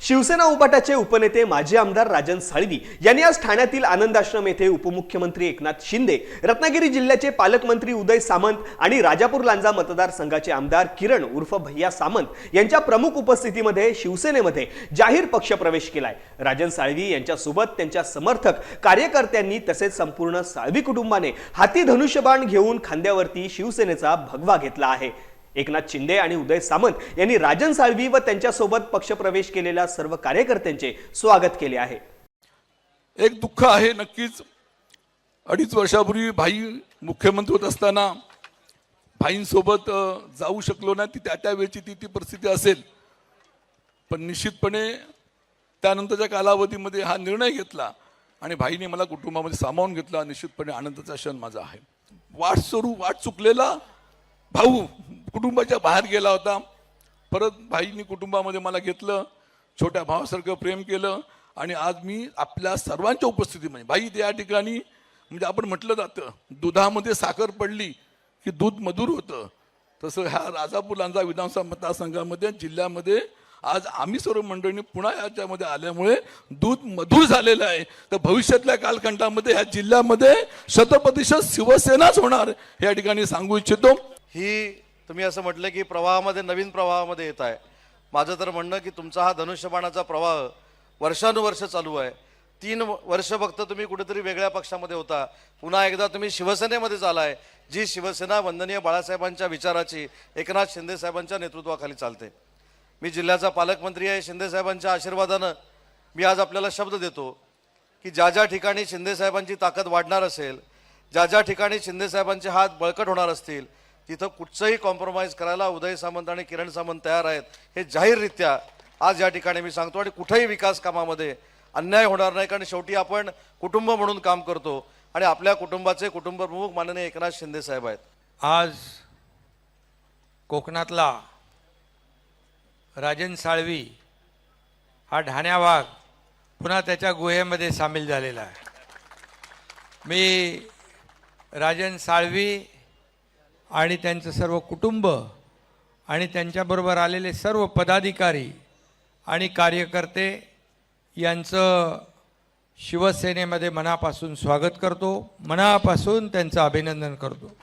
शिवसेना उपाटाचे उपनेते माजी आमदार राजन साळवी यांनी आज ठाण्यातील आनंद आश्रम येथे उपमुख्यमंत्री एकनाथ शिंदे रत्नागिरी जिल्ह्याचे पालकमंत्री उदय सामंत आणि राजापूर लांजा मतदारसंघाचे आमदार किरण उर्फ भैया सामंत यांच्या प्रमुख उपस्थितीमध्ये शिवसेनेमध्ये जाहीर पक्षप्रवेश केलाय. राजन साळवी यांच्यासोबत त्यांच्या समर्थक कार्यकर्त्यांनी तसेच संपूर्ण साळवी कुटुंबाने हाती धनुष्यबाण घेऊन खांद्यावरती शिवसेनेचा भगवा घेतला आहे. एकनाथ शिंदे आणि उदय सामंत यांनी राजन साळवी व त्यांच्यासोबत पक्षप्रवेश केलेल्या सर्व कार्यकर्त्यांचे स्वागत केले आहे. एक दुःख आहे नक्कीच. अडीच वर्षापूर्वी भाई मुख्यमंत्री होत असताना भाईंसोबत जाऊ शकलो नाही. ती त्या त्या वेळची ती ती परिस्थिती असेल. पण निश्चितपणे त्यानंतरच्या कालावधीमध्ये हा निर्णय घेतला आणि भाईने मला कुटुंबामध्ये सामावून घेतला. निश्चितपणे आनंदाचा क्षण माझा आहे. वाट सरू वाट चुकलेला भाऊ कुटुंबाच्या बाहेर गेला होता. परत भाईनी कुटुंबामध्ये मला घेतलं. छोट्या भावासारखं प्रेम केलं. आणि आज मी आपल्या सर्वांच्या उपस्थितीमध्ये म्हणजे भाई त्या ठिकाणी म्हणजे आपण म्हटलं जातं दुधामध्ये साखर पडली की दूध मधुर होतं. तसं ह्या राजापूर लांजा विधानसभा मतदारसंघामध्ये जिल्ह्यामध्ये आज आम्ही सर्व मंडळींनी पुन्हा याच्यामध्ये आल्यामुळे दूध मधुर झालेलं आहे. तर भविष्यातल्या कालखंडामध्ये ह्या जिल्ह्यामध्ये शतप्रतिशत शिवसेनाच होणार या ठिकाणी सांगू इच्छितो. ही तुम्ही असं म्हटलं की प्रवाहामध्ये नवीन प्रवाहामध्ये येत आहे. माझं तर म्हणणं की तुमचा हा धनुष्यबाणाचा प्रवाह वर्षानुवर्ष चालू आहे. तीन वर्ष फक्त तुम्ही कुठेतरी वेगळ्या पक्षामध्ये होता. पुन्हा एकदा तुम्ही शिवसेनेमध्ये चालाय जी शिवसेना वंदनीय बाळासाहेबांच्या विचाराची एकनाथ शिंदे साहेबांच्या नेतृत्वाखाली चालते. मी जिल्ह्याचा पालकमंत्री आहे शिंदेसाहेबांच्या आशीर्वादानं मी आज आपल्याला शब्द देतो की ज्या ज्या ठिकाणी शिंदेसाहेबांची ताकद वाढणार असेल ज्या ज्या ठिकाणी शिंदेसाहेबांचे हात बळकट होणार असतील तिथं कुठचंही कॉम्प्रोमाइज करायला उदय सामंत आणि किरण सामंत तयार आहेत हे जाहीररित्या आज या ठिकाणी मी सांगतो आणि कुठेही विकास कामामध्ये अन्याय होणार नाही कारण शेवटी आपण कुटुंब म्हणून काम करतो आणि आपल्या कुटुंबाचे कुटुंब प्रमुख माननीय एकनाथ शिंदे साहेब आहेत. आज कोकणातला राजन साळवी हा ढाण्या वाघ पुन्हा त्याच्या गुहेमध्ये सामील झालेला आहे. मी राजन साळवी आणि त्यांचं सर्व कुटुंब आणि त्यांच्याबरोबर आलेले सर्व पदाधिकारी आणि कार्यकर्ते यांचं शिवसेनेमध्ये मनापासून स्वागत करतो. मनापासून त्यांचं अभिनंदन करतो.